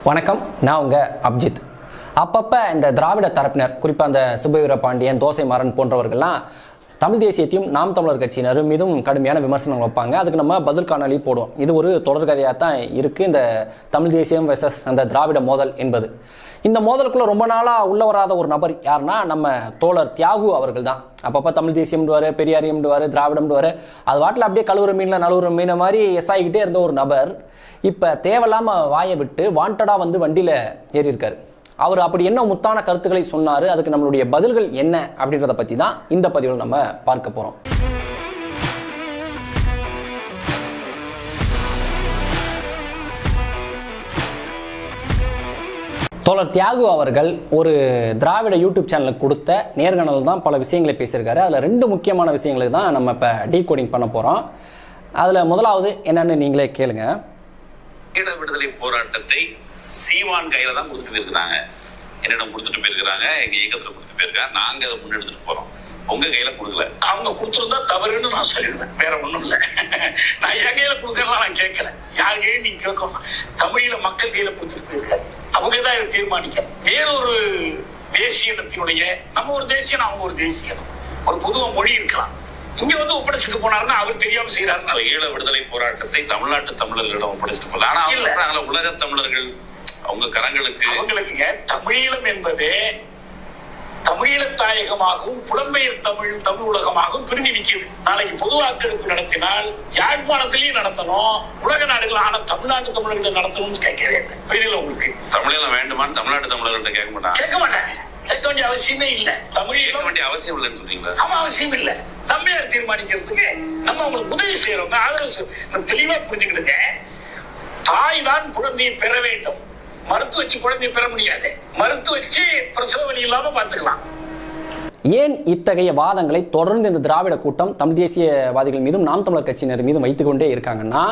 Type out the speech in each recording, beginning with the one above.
வணக்கம் நான் உங்க அப்ஜித். அப்பப்போ இந்த திராவிட தரப்பினர் குறிப்பாக அந்த சுபவீர பாண்டியன் தோசை மாறன் போன்றவர்கள்லாம் தமிழ் தேசியத்தையும் நாம் தமிழர் கட்சியினர் மீதும் கடுமையான விமர்சனங்கள் வைப்பாங்க. அதுக்கு நம்ம பதில் காணொலி போடுவோம். இது ஒரு தொடர்கதையாக தான் இருக்குது இந்த தமிழ் தேசியம் வெர்சஸ் அந்த திராவிட மோதல் என்பது. இந்த மோதலுக்குள்ளே ரொம்ப நாளாக உள்ள வராத ஒரு நபர் யாருன்னா நம்ம தோழர் தியாகு அவர்கள் தான் அப்பப்போ தமிழ் தேசியம்டுவார் பெரியாரியம்டுவார் திராவிடம்டுவார் அது வாட்டில் அப்படியே கழுவுற மீனில் நழுவுற மீனை மாதிரி எஸ் ஆகிக்கிட்டே இருந்த ஒரு நபர் இப்போ தேவையில்லாமல் வாயை விட்டு வாண்டடாக வந்து வண்டியில் ஏறியிருக்காரு. அவர் அப்படி என்ன முத்தான கருத்துக்களை சொன்னார்? அதுக்கு நம்மளுடைய பதில்கள் என்ன? அப்படின்றத பற்றி தான் இந்த பதிவில் நம்ம பார்க்க போகிறோம் தோழர் தியாகு அவர்கள் ஒரு திராவிட யூடியூப் சேனலுக்கு கொடுத்த நேர்காணல் தான் பல விஷயங்களை பேசியிருக்காரு. அதில் ரெண்டு முக்கியமான விஷயங்களுக்கு தான் நம்ம இப்போ டீகோடிங் பண்ண போகிறோம் அதில் முதலாவது என்னன்னு நீங்களே கேளுங்க. விடுதலை போராட்டத்தை சீமான் கையில தான் கொடுத்துட்டு இருக்கிறாங்க என்னிடம் கொடுத்துட்டு போயிருக்கிறாங்க எங்க இயக்கத்துல கொடுத்து போயிருக்காங்க நாங்க அதை முன்னெடுத்துட்டு போறோம். உங்க கையில கொடுக்கல. அவங்க கொடுத்துருந்தா தவறுன்னு நான் சொல்லிடுவேன். வேற ஒண்ணும் இல்ல. நான் என் கையில கொடுக்கறதா நான் கேட்கல. யார் கையில நீங்க கேட்கணும் தமிழீழ மக்கள் கையில கொடுத்துட்டு போயிருக்காரு. அவங்க தான் இதை தீர்மானிக்க. வேறொரு தேசிய இனத்தினுடைய நம்ம ஒரு தேசியம் அவங்க ஒரு தேசியம் ஒரு பொதுவா மொழி இருக்கலாம். இங்க வந்து ஒப்படைச்சிட்டு போனாருன்னா அவர் தெரியாம செய்யறாரு ஈழ விடுதலை போராட்டத்தை தமிழ்நாட்டு தமிழர்களிடம் ஒப்படைச்சிட்டு போகல ஆனா உலக தமிழர்கள் அவங்க கரங்களுக்கு அவங்களுக்கு தமிழீழம் என்பது தமிழீழ தாயகமாகவும் புலம்பெயர் தமிழ் தமிழ் உலகமாகவும் பிரிஞ்சு நிற்கிது. நாளைக்கு பொது வாக்கெடுப்பு நடத்தினால் யாழ்ப்பாணத்திலையும் நடத்தணும்? உலக நாடுகள் ஆன தமிழ்நாட்டு தமிழர்களை நடத்தணும்னு கேட்கிறேன் புரியுதுல உங்களுக்கு? தமிழீழம் வேண்டுமான்னு தமிழ்நாட்டு தமிழர்கள்ட்ட கேட்க மாட்டாங்க. கேட்க மாட்டாங்க. கேட்க வேண்டிய அவசியமே இல்ல. தமிழீழம் வேண்டிய அவசியம் இல்லைன்னு சொல்றீங்களா? ஆமா அவசியம் இல்ல. நம்ம தீர்மானிக்கிறதுக்கு நம்ம உங்களுக்கு உதவி செய்யறோங்க ஆதரவு தெளிவா புரிஞ்சுக்கிடுங்க தாய் தான் குழந்தையை பெற வேண்டும். மருத்துவ வச்சு குழந்தையை பெற முடியாது. மருத்துவ வச்சு பிரசவ வலி இல்லாம பாத்துக்கலாம் ஏன் இத்தகைய வாதங்களை தொடர்ந்து இந்த திராவிட கூட்டம் தமிழ் தேசியவாதிகள் மீதும் நாம் தமிழர் கட்சியினர் மீதும் வைத்துக்கொண்டே இருக்காங்கன்னா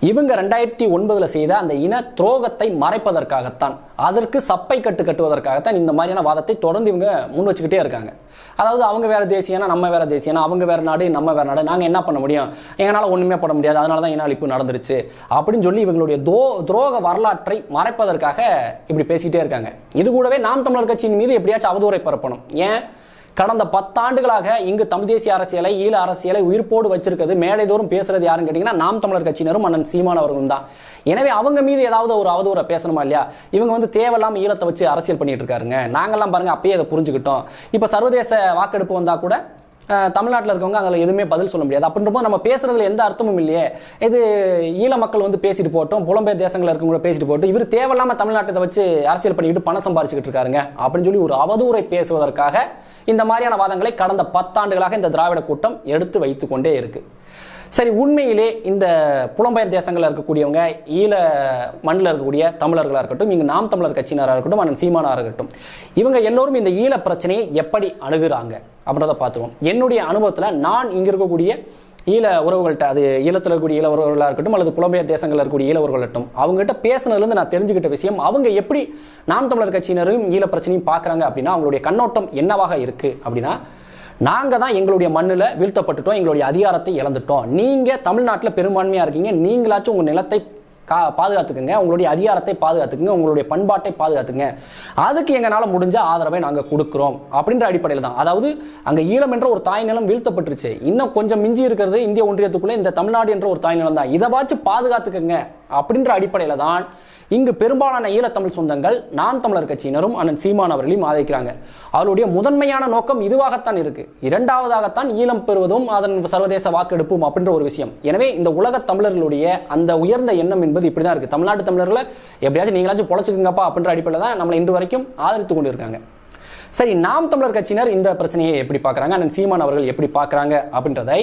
இவங்க ரெண்டாயிரத்தி ஒன்பதுல செய்த அந்த இன துரோகத்தை மறைப்பதற்காகத்தான் அதற்கு சப்பை கட்டு கட்டுவதற்காகத்தான் இந்த மாதிரியான வாதத்தை தொடர்ந்து இவங்க முன் வச்சுக்கிட்டே இருக்காங்க. அதாவது அவங்க வேற தேசியனா நம்ம வேற தேசியனா அவங்க வேற நாடு நம்ம வேற நாடு நாங்க என்ன பண்ண முடியும்? எங்களால் ஒண்ணுமே பண்ண முடியாது அதனால தான் இன அழிப்பு நடந்துருச்சு. அப்படின்னு சொல்லி இவங்களுடைய தோ துரோக வரலாற்றை மறைப்பதற்காக இப்படி பேசிக்கிட்டே இருக்காங்க. இது கூடவே நாம் தமிழர் கட்சியின் மீது எப்படியாச்சும் அவதூறை பரப்பணும். ஏன்? கடந்த பத்தாண்டுகளாக இங்கு தமிழ் தேசிய அரசியலை ஈழ அரசியலை உயிர்ப்போடு வச்சிருக்கிறது. மேடைதோறும் பேசுறது யாருன்னு கேட்டீங்கன்னா நாம் தமிழர் கட்சியினரும் அண்ணன் சீமான் அவர்களும் தான். எனவே அவங்க மீது ஏதாவது ஒரு அவதூற பேசணுமா இல்லையா? இவங்க வந்து தேவையில்லாம ஈழத்தை வச்சு அரசியல் பண்ணிட்டு இருக்காருங்க. நாங்கெல்லாம் பாருங்க அப்பயே அதை புரிஞ்சுக்கிட்டோம். இப்போ சர்வதேச வாக்கெடுப்பு வந்தா கூட தமிழ்நாட்டில் இருக்கவங்க அதில் எதுவுமே பதில் சொல்ல முடியாது. அப்படின்றபோது நம்ம பேசுறதுல எந்த அர்த்தமும் இல்லையே. இது ஈழ மக்கள் வந்து பேசிட்டு போட்டோம் புலம்பெயர் தேசங்களில் இருக்கவங்க பேசிட்டு போட்டு இவர் தேவையில்லாமல் தமிழ்நாட்டை வச்சு அரசியல் பண்ணிக்கிட்டு பணம் சம்பாரிச்சுக்கிட்டு இருக்காருங்க. அப்படின்னு சொல்லி ஒரு அவதூறை பேசுவதற்காக இந்த மாதிரியான வாதங்களை கடந்த பத்தாண்டுகளாக இந்த திராவிட கூட்டம் எடுத்து வைத்துக்கொண்டே கொண்டே சரி உண்மையிலே இந்த புலம்பெயர் தேசங்களில் இருக்கக்கூடியவங்க ஈழ மண்ணில் இருக்கக்கூடிய தமிழர்களாக இருக்கட்டும் இங்கே நாம் தமிழர் கட்சியினராக இருக்கட்டும் அண்ணன் சீமானாக இருக்கட்டும் இவங்க எல்லோரும் இந்த ஈழ பிரச்சனையை எப்படி அணுகிறாங்க அப்படின்றத பார்த்துருவோம். என்னுடைய அனுபவத்தில் நான் இங்கே இருக்கக்கூடிய ஈழ உறவுகள்கிட்ட அது ஈழத்தில் இருக்கக்கூடிய ஈழ உறவுகளாக இருக்கட்டும் அல்லது புலம்பெயர் தேசங்களில் இருக்கக்கூடிய ஈழ உறவுகளாகட்டும் அவங்ககிட்ட பேசுனதுலேருந்து நான் தெரிஞ்சுக்கிட்ட விஷயம் அவங்க எப்படி நாம் தமிழர் கட்சியினரும் ஈழ பிரச்சனையும் பார்க்குறாங்க அப்படின்னா அவங்களுடைய கண்ணோட்டம் என்னவாக இருக்குது அப்படின்னா நாங்கள் தான் எங்களுடைய மண்ணில் வீழ்த்தப்பட்டுட்டோம் எங்களுடைய அதிகாரத்தை இழந்துட்டோம். நீங்கள் தமிழ்நாட்டில் பெரும்பான்மையாக இருக்கீங்க நீங்களாச்சும் உங்கள் நிலத்தை கா பாதுகாத்துக்குங்க உங்களுடைய அதிகாரத்தை பாதுகாத்துக்குங்க உங்களுடைய பண்பாட்டை பாதுகாத்துங்க அதுக்கு எங்களால் முடிஞ்ச ஆதரவை நாங்கள் கொடுக்குறோம் அப்படின்ற அடிப்படையில் தான். அதாவது அங்கே ஈழம் என்ற ஒரு தாய் நிலம் வீழ்த்தப்பட்டுருச்சு. இன்னும் கொஞ்சம் மிஞ்சி இருக்கிறது இந்திய ஒன்றியத்துக்குள்ளே இந்த தமிழ்நாடு என்ற ஒரு தாய் நிலம் தான். இதை வாச்சு பாதுகாத்துக்குங்க. அப்படின்ற அடிப்படையில் தான் இங்கு பெரும்பாலான ஈழத்தமிழ் சொந்தங்கள் நாம் தமிழர் கட்சியினரும் அண்ணன் சீமான் அவர்களையும் ஆதரிக்கிறாங்க. அவருடைய முதன்மையான நோக்கம் இதுவாகத்தான் இருக்கு. இரண்டாவதாகத்தான் ஈழம் பெறுவதும் அதன் சர்வதேச வாக்கெடுப்பும் அப்படின்ற ஒரு விஷயம். எனவே இந்த உலக தமிழர்களுடைய அந்த உயர்ந்த எண்ணம் என்பது இப்படிதான் இருக்கு. தமிழ்நாட்டு தமிழர்களை எப்படியாச்சும் நீங்களாச்சும் பொழைச்சிக்கங்கப்பா அப்படின்ற அடிப்படையில் தான் நம்மளை இன்று வரைக்கும் ஆதரித்து கொண்டு இருக்காங்க சரி நாம் தமிழர் கட்சியினர் இந்த பிரச்சனையை எப்படி பார்க்குறாங்க? அண்ணன் சீமான் அவர்கள் எப்படி பார்க்குறாங்க? அப்படின்றதை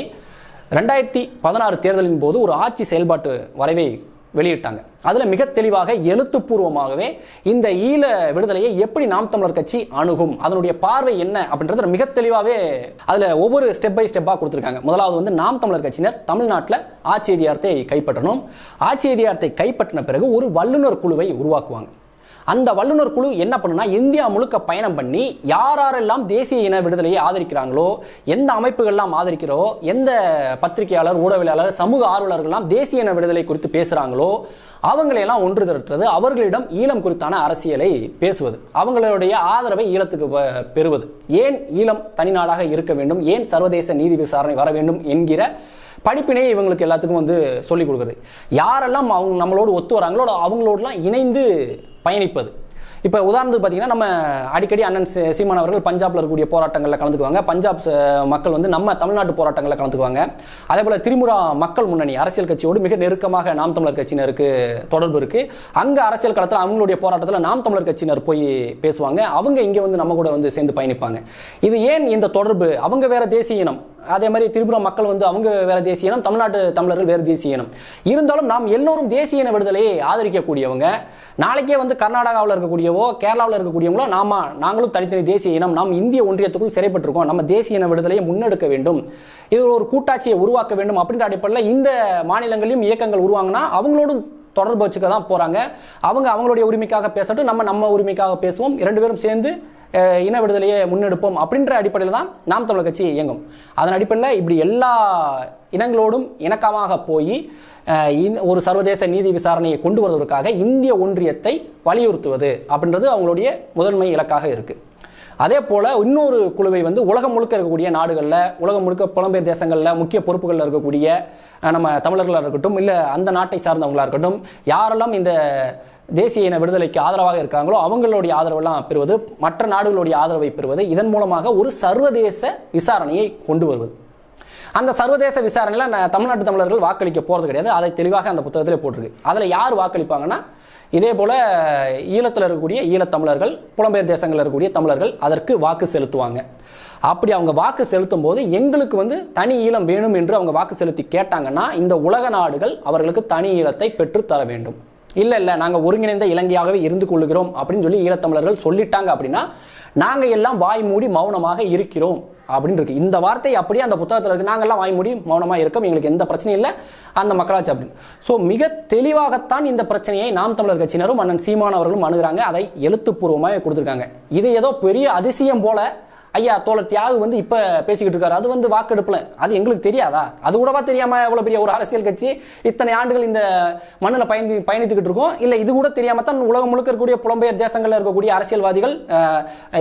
ரெண்டாயிரத்தி பதினாறு தேர்தலின் போது ஒரு ஆட்சி செயல்பாட்டு வரைவை வெளியிட்டாங்க. அதில் மிக தெளிவாக எழுத்துப்பூர்வமாகவே இந்த ஈழ விடுதலையை எப்படி நாம் தமிழர் கட்சி அணுகும் அதனுடைய பார்வை என்ன அப்படின்றது மிக தெளிவாகவே அதில் ஒவ்வொரு ஸ்டெப் பை ஸ்டெப்பாக கொடுத்துருக்காங்க. முதலாவது வந்து நாம் தமிழர் கட்சியினர் தமிழ்நாட்டில் ஆட்சி அதிகாரத்தை கைப்பற்றணும். ஆட்சி அதிகாரத்தை கைப்பற்றின பிறகு ஒரு வல்லுநர் குழுவை உருவாக்குவாங்க. அந்த வல்லுநர் குழு என்ன பண்ணுனா இந்தியா முழுக்க பயணம் பண்ணி யார் யாரெல்லாம் தேசிய இன விடுதலையை ஆதரிக்கிறாங்களோ எந்த அமைப்புகள்லாம் ஆதரிக்கிறோ எந்த பத்திரிகையாளர் ஊடகவியலாளர் சமூக ஆர்வலர்கள்லாம் தேசிய இன விடுதலை குறித்து பேசுகிறாங்களோ அவங்களையெல்லாம் ஒன்று திரட்டுறது அவர்களிடம் ஈழம் குறித்தான அரசியலை பேசுவது. அவங்களுடைய ஆதரவை ஈழத்துக்கு வ- பெறுவது. ஏன் ஈழம் தனிநாடாக இருக்க வேண்டும்? ஏன் சர்வதேச நீதி விசாரணை வர வேண்டும் என்கிற படிப்பினை இவங்களுக்கு எல்லாத்துக்கும் வந்து சொல்லிக் கொடுக்குறது யாரெல்லாம் அவங்க நம்மளோடு ஒத்து வராங்களோ அவங்களோடலாம் இணைந்து பயணிப்பது. இப்போ உதாரணத்துக்கு பார்த்தீங்கன்னா நம்ம அடிக்கடி அண்ணன் சீமான் அவர்கள் பஞ்சாப்ல இருக்கக்கூடிய போராட்டங்களில் கலந்துக்குவாங்க. பஞ்சாப் மக்கள் வந்து நம்ம தமிழ்நாட்டு போராட்டங்களில் கலந்துக்குவாங்க. அதே போல் திரிமுரா மக்கள் முன்னணி அரசியல் கட்சியோடு மிக நெருக்கமாக நாம் தமிழர் கட்சியினருக்கு தொடர்பு இருக்கு. அங்கே அரசியல் களத்தில் அவங்களுடைய போராட்டத்தில் நாம் தமிழர் கட்சியினர் போய் பேசுவாங்க. அவங்க இங்கே வந்து நம்ம கூட வந்து சேர்ந்து பயணிப்பாங்க. இது ஏன் இந்த தொடர்பு? அவங்க வேற தேசிய இனம். அதே மாதிரி திரிபுரா மக்கள் வந்து அவங்க வேற தேசிய இனம் தமிழ்நாட்டு தமிழர்கள் வேறு தேசிய இனம். இருந்தாலும் நாம் எல்லோரும் தேசிய இன விடுதலையை ஆதரிக்கக்கூடியவங்க நாளைக்கே வந்து கர்நாடகாவில் இருக்கக்கூடியவோ கேரளாவில் இருக்கக்கூடியவங்களோ நாம நாங்களும் தனித்தனி தேசிய இனம் நாம் இந்திய ஒன்றியத்துக்குள் சிறைப்பட்டிருக்கோம். நம்ம தேசிய இன விடுதலையை முன்னெடுக்க வேண்டும். இது ஒரு கூட்டாட்சியை உருவாக்க வேண்டும் அப்படின்ற அடிப்படையில் இந்த மாநிலங்களிலும் இயக்கங்கள் உருவாங்கினா அவங்களோடும் தொடர்பு வச்சுக்க தான் போகிறாங்க அவங்க அவங்களுடைய உரிமைக்காக பேசட்டும் நம்ம நம்ம உரிமைக்காக பேசுவோம். இரண்டு பேரும் சேர்ந்து இன விடுதலையை முன்னெடுப்போம் அப்படின்ற அடிப்படையில் தான் நாம் தமிழர் கட்சி இயங்கும். அதன் அடிப்படையில் இப்படி எல்லா இனங்களோடும் இணக்கமாக போய் ஒரு சர்வதேச நீதி விசாரணையை கொண்டு வருவதற்காக இந்திய ஒன்றியத்தை வலியுறுத்துவது அப்படின்றது அவங்களுடைய முதன்மை இலக்காக இருக்குது அதே போல இன்னொரு குழுவை வந்து உலகம் முழுக்க இருக்கக்கூடிய நாடுகளில் உலகம் முழுக்க புலம்பெயர் தேசங்களில் முக்கிய பொறுப்புகளில் இருக்கக்கூடிய நம்ம தமிழர்களாக இருக்கட்டும் இல்லை அந்த நாட்டை சார்ந்தவங்களாக இருக்கட்டும் யாரெல்லாம் இந்த தேசிய இன விடுதலைக்கு ஆதரவாக இருக்காங்களோ அவங்களுடைய ஆதரவெல்லாம் பெறுவது மற்ற நாடுகளுடைய ஆதரவை பெறுவது இதன் மூலமாக ஒரு சர்வதேச விசாரணையை கொண்டு வருவது. அந்த சர்வதேச விசாரணையில் நான் தமிழ்நாட்டு தமிழர்கள் வாக்களிக்க போகிறது கிடையாது. அதை தெளிவாக அந்த புத்தகத்தில் போட்டிருக்கு. அதில் யார் வாக்களிப்பாங்கன்னா இதே போல் ஈழத்தில் இருக்கக்கூடிய ஈழத்தமிழர்கள் புலம்பெயர் தேசங்களில் இருக்கக்கூடிய தமிழர்கள் அதற்கு வாக்கு செலுத்துவாங்க. அப்படி அவங்க வாக்கு செலுத்தும் போது எங்களுக்கு வந்து தனி ஈழம் வேணும் என்று அவங்க வாக்கு செலுத்தி கேட்டாங்கன்னா இந்த உலக நாடுகள் அவர்களுக்கு தனி ஈழத்தை பெற்றுத் தர வேண்டும். இல்லை இல்லை நாங்கள் ஒருங்கிணைந்த இலங்கையாகவே இருந்து கொள்ளுகிறோம் அப்படின்னு சொல்லி ஈழத்தமிழர்கள் சொல்லிட்டாங்க அப்படின்னா நாங்கள் எல்லாம் வாய் மூடி மௌனமாக இருக்கிறோம் அப்படின்னு இருக்கு. இந்த வார்த்தை அப்படியே அந்த புத்தகத்தில் இருக்கு. நாங்கள்லாம் வாய் மூடி மௌனமாக இருக்கோம். எங்களுக்கு எந்த பிரச்சனையும் இல்லை. அந்த மக்களாட்சி அப்படின்னு. ஸோ மிக தெளிவாகத்தான் இந்த பிரச்சனையை நாம் தமிழர் கட்சியினரும் அண்ணன் சீமான் அவர்களும் அதை எழுத்துப்பூர்வமாக கொடுத்துருக்காங்க. இது ஏதோ பெரிய அதிசயம் போல ஐயா தோழர் தியாகு வந்து இப்ப பேசிக்கிட்டு இருக்காரு. அது வந்து வாக்கெடுப்புல. அது எங்களுக்கு தெரியாதா? அது கூடவா தெரியாம எவ்வளவு பெரிய ஒரு அரசியல் கட்சி இத்தனை ஆண்டுகள் இந்த மண்ணில் பயந்து பயணித்துக்கிட்டு இருக்கோம்? இல்ல இது கூட தெரியாம தான் உலகம் முழுக்க இருக்கக்கூடிய புலம்பெயர் தேசங்களில் இருக்கக்கூடிய அரசியல்வாதிகள்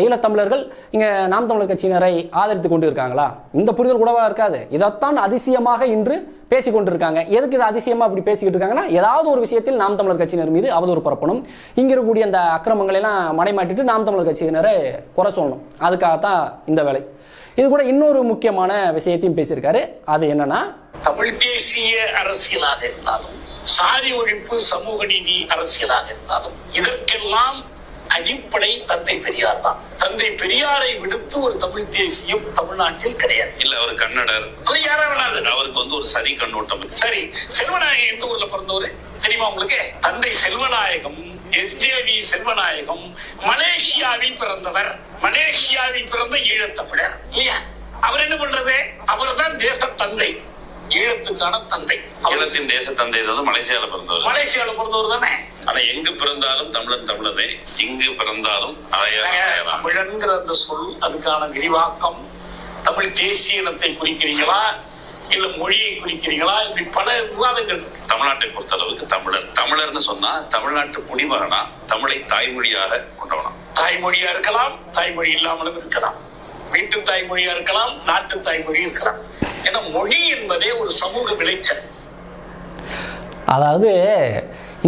ஈழத்தமிழர்கள் இங்க நாம் தமிழர் கட்சியினரை ஆதரித்து கொண்டு இருக்காங்களா இந்த புரிதல் கூடவா இருக்காது? இதைத்தான் அதிசயமாக இன்று பேசி கொண்டிருக்காங்க எதுக்கு இது அதிசயமா அப்படி பேசிக்கிட்டு இருக்காங்கன்னா ஏதாவது ஒரு விஷயத்தில் நாம் தமிழர் கட்சியினர் மீது அவதூறு பரப்பணும். இங்க இருக்கக்கூடிய அந்த அக்கிரமங்களை எல்லாம் மடைமாட்டிட்டு நாம் தமிழர் கட்சியினரை குறை சொல்லணும். அதுக்காகத்தான் இந்த வேலை. இது கூட இன்னொரு முக்கியமான விஷயத்தையும் பேசியிருக்காரு. அது என்னன்னா தமிழ் தேசிய அரசியலாக இருந்தாலும் சாதி ஒழிப்பு சமூக நீதி அரசியலாக இருந்தாலும் இதற்கெல்லாம் அடிப்படை தந்தை பெரியார் தான். தந்தை பெரியாரை விடுத்து ஒரு தமிழ் தேசியம் தமிழ்நாட்டில் கிடையாது. இல்ல அவர் கன்னடர். அது யாரா வேணாலும் அவருக்கு வந்து ஒரு சதி கண்ணோட்டம் சரி செல்வநாயகம் எந்த ஊர்ல பிறந்தவரு? தெரியுமா உங்களுக்கு? தந்தை செல்வநாயகம் எஸ்ஜேவி செல்வநாயகம் மலேசியாவில் பிறந்தவர். மலேசியாவில் பிறந்த ஈழத்தமிழர் இல்லையா? அவர் என்ன பண்றது? அவர் தான் தேச தந்தை. ஈழத்துக்கான தந்தை. ஈழத்தின் தேச தந்தை மலேசியால பிறந்தவர். மலேசியால பிறந்தவர் தானே? ஆனா எங்கு பிறந்தாலும் தமிழன் தமிழனே இங்கு பிறந்தாலும். தமிழன்கிற அந்த சொல் அதுக்கான விரிவாக்கம் தமிழ் தேசிய இனத்தை குறிக்கிறீங்களா இல்ல மொழியை குறிக்கிறீங்களா இப்படி பல விவாதங்கள் தமிழ்நாட்டை பொறுத்தளவுக்கு தமிழர். தமிழர்னு சொன்னா தமிழ்நாட்டு குடிமகனா தமிழை தாய்மொழியாக கொண்டவனா. தாய்மொழியா இருக்கலாம் தாய்மொழி இல்லாமலும் இருக்கலாம். வீட்டு தாய்மொழியா இருக்கலாம் நாட்டு தாய்மொழி இருக்கலாம். ஏன்னா மொழி என்பதே ஒரு சமூக விளைச்சல். அதாவது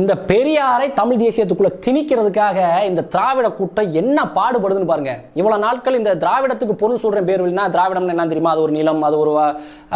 இந்த பெரியாரை தமிழ் தேசியத்துக்குள்ள திணிக்கிறதுக்காக இந்த திராவிட கூட்டம் என்ன பாடுபடுதுன்னு பாருங்க. இவ்வளவு நாட்கள் இந்த திராவிடத்துக்கு பொருள் சொல்றேன் பேர் இல்லைன்னா திராவிடம்னு என்ன தெரியுமா? அது ஒரு நிலம் அது ஒரு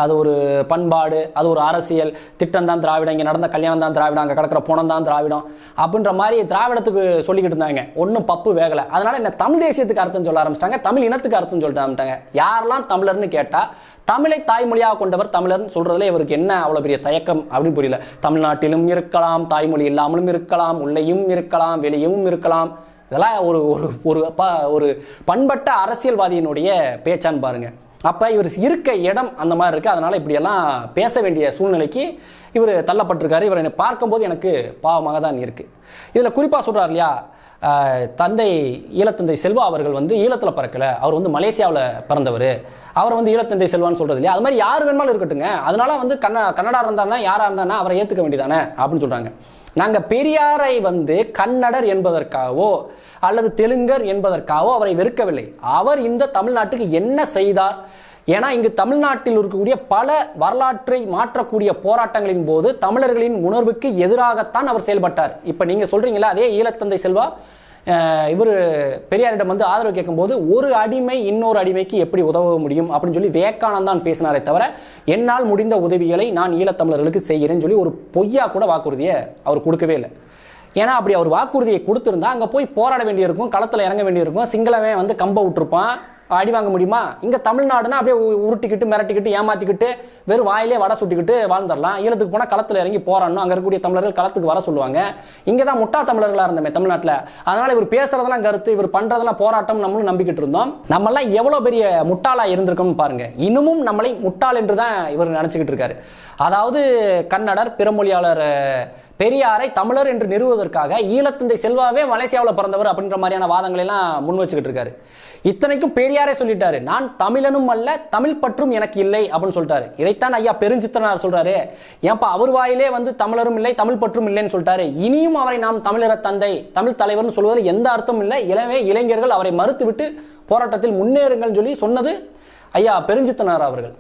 அது ஒரு பண்பாடு அது ஒரு அரசியல். திட்டம் தான் திராவிடம் இங்கே நடந்த கல்யாணம் தான் திராவிடம் அங்கே கிடக்கிற பணம் தான் திராவிடம் அப்படின்ற மாதிரி திராவிடத்துக்கு சொல்லிக்கிட்டு இருந்தாங்க. ஒன்றும் பப்பு வேகலை. அதனால என்ன தமிழ் தேசியத்துக்கு அர்த்தம் சொல்ல ஆரம்பிச்சிட்டாங்க தமிழ் இனத்துக்கு அர்த்தம் சொல்லிட்டு ஆரம்பிச்சிட்டாங்க. யாரெல்லாம் தமிழர்னு கேட்டால் தமிழை தாய்மொழியாக கொண்டவர் தமிழர்னு சொல்றதுல இவருக்கு என்ன அவ்வளோ பெரிய தயக்கம் அப்படின்னு புரியல. தமிழ்நாட்டிலும் இருக்கலாம் தாய்மொழி இல்லாமலும் இருக்கலாம் உள்ளேயும் இருக்கலாம் வெளியும் இருக்கலாம். இதெல்லாம் ஒரு ஒரு ஒரு ப- ஒரு பண்பட்ட அரசியல்வாதியினுடைய பேச்சான்னு பாருங்க. அப்போ இவர் இருக்க இடம் அந்த மாதிரி இருக்குது அதனால் இப்படியெல்லாம் பேச வேண்டிய சூழ்நிலைக்கு இவர் தள்ளப்பட்டிருக்காரு. இவர் என்னை பார்க்கும்போது எனக்கு பாவமாக தான் இருக்குது இதில் குறிப்பாக சொல்கிறார் இல்லையா? தந்தை ஈழத்தந்தை செல்வா அவர்கள் வந்து ஈழத்தில் பறக்கலை. அவர் வந்து மலேசியாவில் பிறந்தவர். அவர் வந்து ஈழத்தந்தை செல்வான்னு சொல்கிறது இல்லையா? அது மாதிரி யார் வேணுமாலும் இருக்கட்டுங்க அதனால வந்து கன்ன கன்னடா இருந்தானா யாராக இருந்தானா அவரை ஏற்றுக்க வேண்டியதானே அப்படின்னு சொல்கிறாங்க நாங்கள் பெரியாரை வந்து கன்னடர் என்பதற்காகவோ அல்லது தெலுங்கர் என்பதற்காகவோ அவரை வெறுக்கவில்லை. அவர் இந்த தமிழ்நாட்டுக்கு என்ன செய்தார்? ஏன்னா இங்கு தமிழ்நாட்டில் இருக்கக்கூடிய பல வரலாற்றை மாற்றக்கூடிய போராட்டங்களின் போது தமிழர்களின் உணர்வுக்கு எதிராகத்தான் அவர் செயல்பட்டார். இப்போ நீங்கள் சொல்கிறீங்களா அதே ஈழத்தந்தை செல்வா இவர் பெரியாரிடம் வந்து ஆதரவு கேட்கும்போது ஒரு அடிமை இன்னொரு அடிமைக்கு எப்படி உதவ முடியும்? அப்படின்னு சொல்லி விவேகானந்த் தான் பேசினாரே தவிர என்னால் முடிந்த உதவிகளை நான் ஈழத்தமிழர்களுக்கு செய்கிறேன்னு சொல்லி ஒரு பொய்யா கூட வாக்குறுதியை அவர் கொடுக்கவே இல்லை. ஏன்னா அப்படி அவர் வாக்குறுதியை கொடுத்துருந்தா அங்கே போய் போராட வேண்டியிருக்கும் களத்தில் இறங்க வேண்டியிருக்கும் சிங்களவன் வந்து கம்ப விட்டுருப்பான். அடி வாங்க முடியுமா? இங்கே தமிழ்நாடுனா அப்படியே உ- உருட்டிக்கிட்டு மிரட்டிக்கிட்டு ஏமாத்திக்கிட்டு வெறும் வாயிலே வடை சுட்டிக்கிட்டு வாழ்ந்துடலாம். ஈழத்துக்கு போனால் களத்தில் இறங்கி போராடணும். அங்கே இருக்கக்கூடிய தமிழர்கள் களத்துக்கு வர சொல்லுவாங்க. இங்கே தான் முட்டா தமிழர்களாக இருந்தமே தமிழ்நாட்டில். அதனால் இவர் பேசுறதெல்லாம் கருத்து இவர் பண்ணுறதெல்லாம் போராட்டம் நம்மளும் நம்பிக்கிட்டு இருந்தோம். நம்மளாம் எவ்வளோ பெரிய முட்டாளாக இருந்திருக்கோம்னு பாருங்க. இன்னமும் நம்மளை முட்டாள் என்று தான் இவர் நினச்சிக்கிட்டு இருக்காரு. அதாவது கன்னடர் பிறமொழியாளர் பெரியாரை தமிழர் என்று நிறுவுவதற்காக ஈழத்தந்தை செல்வாவே மலேசியாவில் பிறந்தவர் அப்படின்ற மாதிரியான வாதங்களை எல்லாம் முன் வச்சுக்கிட்டு இருக்காரு. இத்தனைக்கும் பெரியாரே சொல்லிட்டாரு நான் தமிழனும் அல்ல தமிழ் பற்றும் எனக்கு இல்லை அப்படின்னு சொல்லிட்டாரு. இதைத்தான் ஐயா பெருஞ்சித்தனார் சொல்றாரு. ஏன்பா அவர் வாயிலே வந்து தமிழரும் இல்லை தமிழ் பற்றும் இல்லைன்னு சொல்லிட்டாரு. இனியும் அவரை நாம் தமிழர தந்தை தமிழ் தலைவர்னு சொல்வதில் எந்த அர்த்தமும் இல்லை. எனவே இளைஞர்கள் அவரை மறுத்துவிட்டு போராட்டத்தில் முன்னேறுங்கள் சொல்லி சொன்னது ஐயா பெருஞ்சித்தனார் அவர்கள்.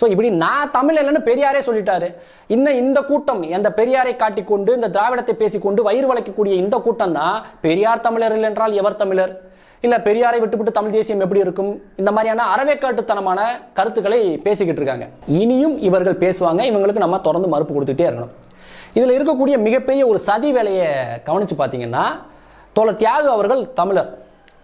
ஸோ இப்படி நான் தமிழ் இல்லைன்னு பெரியாரே சொல்லிட்டாரு. இன்னும் இந்த கூட்டம் அந்த பெரியாரை காட்டிக்கொண்டு இந்த திராவிடத்தை பேசிக்கொண்டு வயிறு வளைக்கக்கூடிய இந்த கூட்டம் தான் பெரியார் தமிழர் இல்லை என்றால் எவர் தமிழர்? இல்லை பெரியாரை விட்டுவிட்டு தமிழ் தேசியம் எப்படி இருக்கும்? இந்த மாதிரியான அறவேக்காட்டுத்தனமான கருத்துக்களை பேசிக்கிட்டு இருக்காங்க. இனியும் இவர்கள் பேசுவாங்க இவங்களுக்கு நம்ம தொடர்ந்து மறுப்பு கொடுத்துட்டே இருக்கணும். இதில் இருக்கக்கூடிய மிகப்பெரிய ஒரு சதி வேலையை கவனித்து பார்த்தீங்கன்னா தோழர் தியாகு அவர்கள் தமிழர்.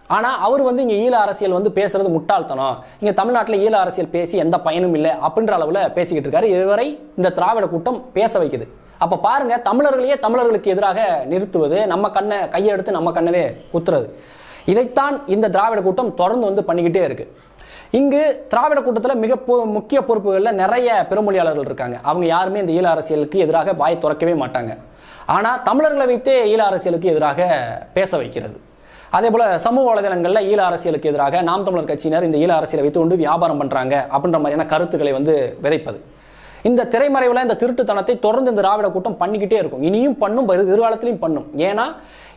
ஆனால் அவர் வந்து இங்கே ஈழ அரசியல் வந்து பேசுறது முட்டாள்தனம். இங்கே தமிழ்நாட்டில் ஈழ அரசியல் பேசி எந்த பயனும் இல்லை அப்படின்ற அளவில் பேசிக்கிட்டு இருக்காரு. இதுவரை இந்த திராவிட கூட்டம் பேச வைக்குது. அப்போ பாருங்க தமிழர்களையே தமிழர்களுக்கு எதிராக நிறுத்துவது நம்ம கண்ணை கையை எடுத்து நம்ம கண்ணவே குத்துறது. இதைத்தான் இந்த திராவிட கூட்டம் தொடர்ந்து வந்து பண்ணிக்கிட்டே இருக்கு. இங்கு திராவிட கூட்டத்தில் மிக பொ- முக்கிய பொறுப்புகளில் நிறைய பெருமொழியாளர்கள் இருக்காங்க. அவங்க யாருமே இந்த ஈழ அரசியலுக்கு எதிராக வாய் திறக்கவே மாட்டாங்க. ஆனால் தமிழர்களை வைத்தே ஈழ அரசியலுக்கு எதிராக பேச வைக்கிறது. அதே போல சமூக வலைதளங்களில் ஈழ அரசியலுக்கு எதிராக நாம் தமிழர் கட்சியினர் இந்த ஈழ அரசியலை வைத்து கொண்டு வியாபாரம் பண்றாங்க அப்படின்ற மாதிரியான கருத்துக்களை வந்து விதைப்பது. இந்த திரைமறைவில் இந்த திருட்டுத்தனத்தை தொடர்ந்து இந்த திராவிட கூட்டம் பண்ணிக்கிட்டே இருக்கும். இனியும் பண்ணும் எதிர்காலத்திலையும் பண்ணும். ஏன்னா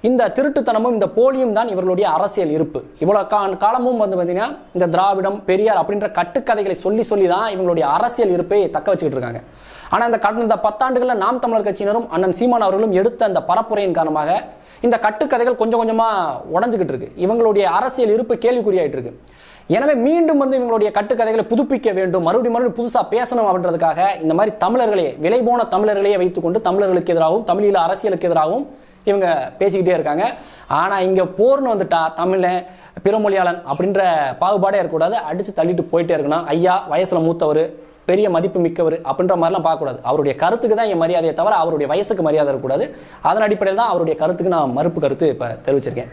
இந்த திருட்டுத்தனமும் இந்த போலியும் தான் இவர்களுடைய அரசியல் இருப்பு. இவ்வளோ கா காலமும் வந்து பார்த்தீங்கன்னா இந்த திராவிடம் பெரியார் அப்படின்ற கட்டுக்கதைகளை சொல்லி சொல்லி தான் இவங்களுடைய அரசியல் இருப்பை தக்க வச்சுக்கிட்டு இருக்காங்க. ஆனால் இந்த கடந்த பத்தாண்டுகளில் நாம் தமிழர் கட்சியினரும் அண்ணன் சீமான் அவர்களும் எடுத்த அந்த பரப்புரையின் காரணமாக இந்த கட்டுக்கதைகள் கொஞ்சம் கொஞ்சமாக உடஞ்சிக்கிட்டு இருக்கு. இவங்களுடைய அரசியல் இருப்பு கேள்விக்குறியாயிட்டு இருக்கு. எனவே மீண்டும் வந்து இவங்களுடைய கட்டுக்கதைகளை புதுப்பிக்க வேண்டும். மறுபடியும் மறுபடியும் புதுசா பேசணும் அப்படின்றதுக்காக இந்த மாதிரி தமிழர்களே விலை போன தமிழர்களையே வைத்துக்கொண்டு தமிழர்களுக்கு எதிராகவும் தமிழீழ அரசியலுக்கு எதிராகவும் இவங்க பேசிக்கிட்டே இருக்காங்க. ஆனா இங்க போர்னு வந்துட்டா தமிழன் பிறமொழியாளன் அப்படின்ற பாகுபாடே இருக்கக்கூடாது. அடிச்சு தள்ளிட்டு போயிட்டே இருக்கணும். ஐயா வயசுல மூத்தவர் பெரிய மதிப்பு மிக்கவர் அப்படின்ற மாதிரிலாம் பார்க்கக்கூடாது. அவருடைய கருத்துக்கு தான் என் மரியாதையை தவிர அவருடைய வயசுக்கு மரியாதை இருக்கக்கூடாது. அதன் அடிப்படையில் தான் அவருடைய கருத்துக்கு நான் மறுப்பு கருத்து இப்போ தெரிவிச்சிருக்கேன்.